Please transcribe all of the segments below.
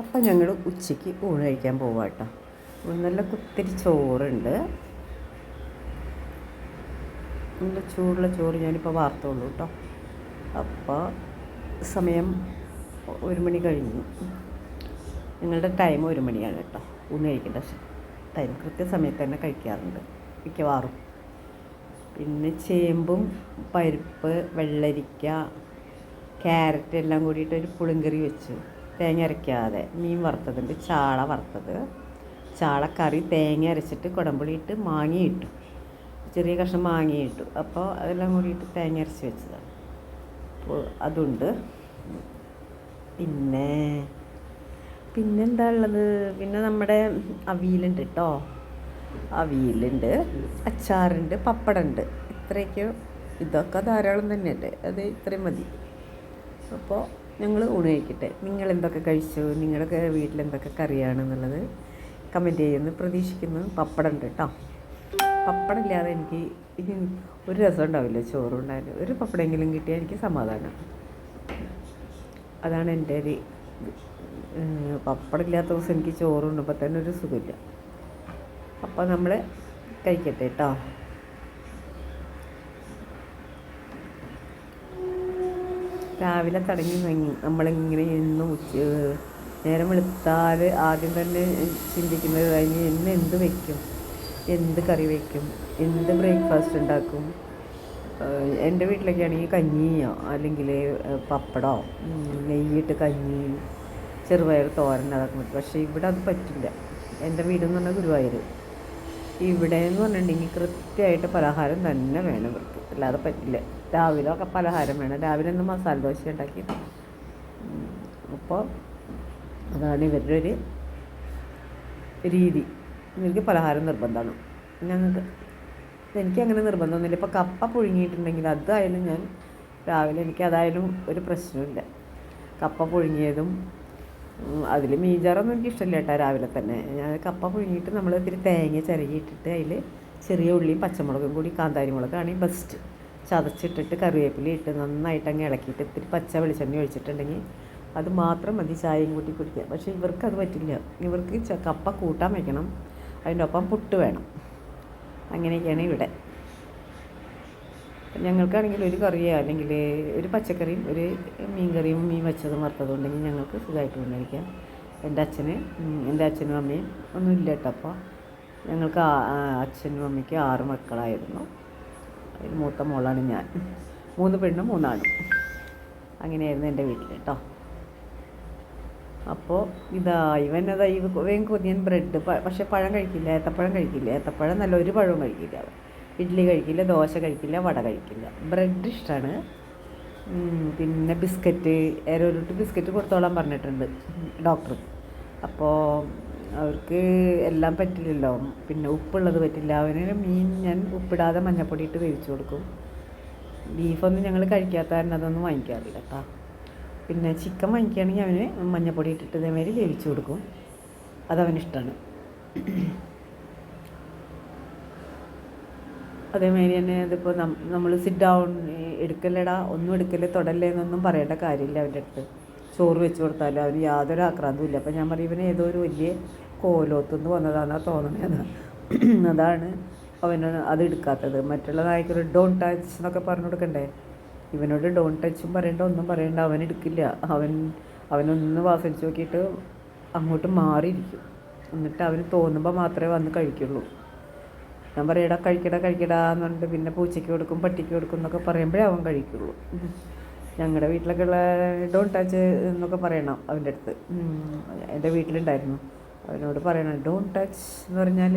അപ്പം ഞങ്ങൾ ഉച്ചയ്ക്ക് ഊണ് കഴിക്കാൻ പോവാം കേട്ടോ. നല്ല കുത്തിരി ചോറുണ്ട്. നല്ല ചൂടുള്ള ചോറ് ഞാനിപ്പോൾ വാർത്തുള്ളൂ കേട്ടോ. അപ്പോൾ സമയം ഒരു മണി കഴിഞ്ഞു. ഞങ്ങളുടെ ടൈം ഒരു മണിയാണ് കേട്ടോ. ഊണ് കഴിക്കേണ്ട ടൈം കൃത്യസമയത്ത് തന്നെ കഴിക്കാറുണ്ട് മിക്കവാറും. പിന്നെ ചേമ്പും പരിപ്പ് വെള്ളരിക്ക ക്യാരറ്റ് എല്ലാം കൂടിയിട്ട് ഒരു പുളിങ്കറി വെച്ചു. തേങ്ങ അരയ്ക്കാതെ മീൻ വറുത്തതുണ്ട് ചാള വറുത്തത്. ചാളക്കറി തേങ്ങ അരച്ചിട്ട് കുടമ്പുളി ഇട്ട് മാങ്ങിയിട്ടു. ചെറിയ കഷ്ണം മാങ്ങിയിട്ടു. അപ്പോൾ അതെല്ലാം കൂടിയിട്ട് തേങ്ങ അരച്ച് വെച്ചതാണ്. അപ്പോൾ അതുണ്ട്. പിന്നെ പിന്നെന്താ ഉള്ളത് പിന്നെ നമ്മുടെ അവിയലുണ്ട് കേട്ടോ അവിയലുണ്ട് അച്ചാറുണ്ട് പപ്പടമുണ്ട് ഇത്രയൊക്കെ ഇതൊക്കെ ധാരാളം തന്നെയല്ലേ അത് ഇത്രയും മതി. അപ്പോൾ ഞങ്ങൾ ഊണ് കഴിക്കട്ടെ നിങ്ങൾ എന്തൊക്കെ കഴിച്ചു? നിങ്ങളുടെ വീട്ടിൽ എന്തൊക്കെ കറിയാണെന്നുള്ളത് കമന്റ് ചെയ്യുന്നു. പ്രതീക്ഷിക്കുന്നു. പപ്പടം ഉണ്ട് കേട്ടോ പപ്പടം ഇല്ലാതെ എനിക്ക് ഇനി ഒരു രസം ഉണ്ടാവില്ല ചോറുണ്ടായാലും ഒരു പപ്പടെങ്കിലും കിട്ടിയാൽ എനിക്ക് സമാധാനം. അതാണ് എന്റെ ഒരു പപ്പടമില്ലാത്ത ദിവസം എനിക്ക് ചോറുണ്ടപ്പോൾ തന്നെ ഒരു സുഖമില്ല. അപ്പോൾ നമ്മൾ കഴിക്കട്ടെ കേട്ടോ രാവിലെ തുടങ്ങി വാങ്ങി നമ്മളിങ്ങനെ എന്നും ഉച്ച നേരം വെളുത്താൽ ആദ്യം തന്നെ ചിന്തിക്കുന്നത് കഴിഞ്ഞ് ഇന്ന് എന്ത് വയ്ക്കും എന്ത് കറി വയ്ക്കും എന്ത് ബ്രേക്ക്ഫാസ്റ്റ് ഉണ്ടാക്കും? എന്റെ വീട്ടിലൊക്കെ ആണെങ്കിൽ കഞ്ഞിയോ അല്ലെങ്കിൽ പപ്പടമോ നെയ്യിട്ട് കഞ്ഞി ചെറുപയർ തോരൻ അതൊക്കെ പറ്റും പക്ഷേ ഇവിടെ അത് പറ്റില്ല. എന്റെ വീടെന്ന് പറഞ്ഞാൽ ഗുരുവായൂർ. ഇവിടെ എന്ന് പറഞ്ഞിട്ടുണ്ടെങ്കിൽ കൃത്യമായിട്ട് പലഹാരം തന്നെ വേണം ഇവർക്ക്. അല്ലാതെ പറ്റില്ല. രാവിലെ ഒക്കെ പലഹാരം വേണം. രാവിലെ ഒന്ന് മസാല ദോശ ഉണ്ടാക്കി. അപ്പോൾ അതാണ് ഇവരുടെ ഒരു രീതി. ഇവർക്ക് പലഹാരം നിർബന്ധമാണ്. ഞങ്ങൾക്ക് എനിക്ക് അങ്ങനെ നിർബന്ധമൊന്നുമില്ല. ഇപ്പോൾ കപ്പ പുഴുങ്ങിയിട്ടുണ്ടെങ്കിൽ അതായാലും ഞാൻ രാവിലെ എനിക്ക് അതായാലും ഒരു പ്രശ്നമില്ല കപ്പ പുഴുങ്ങിയതും അതിൽ മീൻചാറൊന്നും എനിക്ക് ഇഷ്ടമില്ല കേട്ടോ രാവിലെ തന്നെ. ഞാൻ കപ്പ പുഴുങ്ങിയിട്ട് നമ്മൾ ഇത്തിരി തേങ്ങ ചിരകിയിട്ടിട്ട് അതിൽ ചെറിയ ഉള്ളിയും പച്ചമുളകും കൂടി കാന്താരി മുളകാണ് ബെസ്റ്റ് ചതച്ചിട്ടിട്ട് കറിവേപ്പില ഇട്ട് നന്നായിട്ട് അങ്ങ് ഇളക്കിയിട്ട് ഇത്തിരി പച്ച വെളിച്ചെണ്ണ ഒഴിച്ചിട്ടുണ്ടെങ്കിൽ അത് മാത്രം മതി ചായയും കൂട്ടി കുടിക്കുക പക്ഷേ ഇവർക്ക് അത് പറ്റില്ല. ഇവർക്ക് കപ്പ കൂട്ടാൻ വയ്ക്കണം അതിന്റെ ഒപ്പം പുട്ട് വേണം. അങ്ങനെയൊക്കെയാണ് ഇവിടെ. ഞങ്ങൾക്കാണെങ്കിൽ ഒരു കറിയോ അല്ലെങ്കിൽ ഒരു പച്ചക്കറിയും ഒരു മീൻ കറിയും മീൻ വെച്ചതും വറുത്തതും ഉണ്ടെങ്കിൽ ഞങ്ങൾക്ക് സുഖമായിട്ട് കൊണ്ടിരിക്കാം എന്റെ അച്ഛന് എന്റെ അച്ഛനും അമ്മയും ഒന്നുമില്ല കേട്ടോ അപ്പോൾ. ഞങ്ങൾക്ക് അച്ഛനും അമ്മയ്ക്ക് ആറ് മക്കളായിരുന്നു. മൂത്ത മോളാണ് ഞാൻ. മൂന്ന് പെണ്ണും മൂന്നാണും. അങ്ങനെയായിരുന്നു എന്റെ വീട്ടിൽ കേട്ടോ. അപ്പോൾ ഇതാ ഇവൻ അതാ വേഗം കൊതിയൻ ബ്രെഡ് പക്ഷെ പഴം കഴിക്കില്ല ഏത്തപ്പഴം കഴിക്കില്ല. ഏത്തപ്പഴം നല്ല ഒരു പഴവും കഴിക്കില്ല ഇഡ്ഡലി കഴിക്കില്ല ദോശ കഴിക്കില്ല വട കഴിക്കില്ല. ബ്രെഡ് ഇഷ്ടമാണ് പിന്നെ ബിസ്ക്കറ്റ് ഏരോരുട്ട് ബിസ്ക്കറ്റ് കൊടുത്തോളാൻ പറഞ്ഞിട്ടുണ്ട് ഡോക്ടർ. അപ്പോൾ അവർക്ക് എല്ലാം പറ്റില്ലല്ലോ. പിന്നെ ഉപ്പുള്ളത് പറ്റില്ല. അവന് മീൻ ഞാൻ ഉപ്പിടാതെ മഞ്ഞപ്പൊടി ഇട്ട് വേവിച്ചു കൊടുക്കും. ബീഫൊന്നും ഞങ്ങൾ കഴിക്കാത്ത കാരണം അതൊന്നും വാങ്ങിക്കാറില്ല കേട്ടോ പിന്നെ ചിക്കൻ വാങ്ങിക്കുകയാണെങ്കിൽ അവന് മഞ്ഞപ്പൊടി ഇട്ടിട്ട് ഇതേമാതിരി വേവിച്ചു കൊടുക്കും. അതവനിഷ്ടമാണ് അതേമാതിരി തന്നെ ഇതിപ്പോൾ നമ്മൾ സിറ്റ് ഡൗൺ എടുക്കല്ലടാ? ഒന്നും എടുക്കല്ലേ? തൊടല്ലേ എന്നൊന്നും പറയേണ്ട കാര്യമില്ല അവന്റെ അടുത്ത്. ചോറ് വെച്ച് കൊടുത്താലും അവന് യാതൊരു ആക്രാന്തവും ഇല്ല. അപ്പം ഞാൻ പറയും ഇവന് ഏതോ ഒരു വലിയ കോലോത്തുനിന്ന് വന്നതാണെന്നാണ് തോന്നുന്നത് അതാണ് അവന് അത് എടുക്കാത്തത്. മറ്റുള്ള നായ്ക്കൾ ഡോൺ ടച്ച് എന്നൊക്കെ പറഞ്ഞു കൊടുക്കണ്ടേ? ഇവനോട് ഡോൺ ടച്ചും പറയണ്ട ഒന്നും പറയണ്ട. അവൻ എടുക്കില്ല. അവൻ അവനൊന്ന് വാസനിച്ച് നോക്കിയിട്ട് അങ്ങോട്ട് മാറിയിരിക്കും. എന്നിട്ട് അവന് തോന്നുമ്പോൾ മാത്രമേ വന്ന് കഴിക്കുള്ളൂ. ഞാൻ പറയടാ കഴിക്കടാ കഴിക്കടാ എന്ന് പിന്നെ പൂച്ചയ്ക്ക് കൊടുക്കും പട്ടിക്ക് കൊടുക്കും എന്നൊക്കെ പറയുമ്പോഴേ അവൻ കഴിക്കുള്ളൂ. ഞങ്ങളുടെ വീട്ടിലൊക്കെ ഉള്ള ഡോൺ ടച്ച് എന്നൊക്കെ പറയണം അവന്റെ അടുത്ത്. എന്റെ വീട്ടിലുണ്ടായിരുന്നു. അവനോട് പറയണം ഡോൺ ടച്ച് എന്ന് പറഞ്ഞാൽ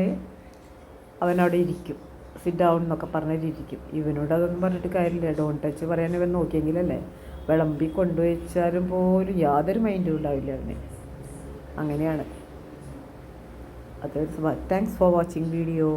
അവനവിടെ ഇരിക്കും. സിറ്റ് ഡൗൺ എന്നൊക്കെ പറഞ്ഞിട്ടിരിക്കും ഇവനോട് അതൊന്നും പറഞ്ഞിട്ട് കാര്യമില്ല. ഡോൺ ടച്ച് പറയാൻ ഇവൻ നോക്കിയെങ്കിലല്ലേ വിളമ്പി കൊണ്ടുവച്ചാലും പോലും യാതൊരു മൈൻഡും ഉണ്ടാവില്ല അവന്. അങ്ങനെയാണ്. അത് താങ്ക്സ് ഫോർ വാച്ചിങ് വീഡിയോ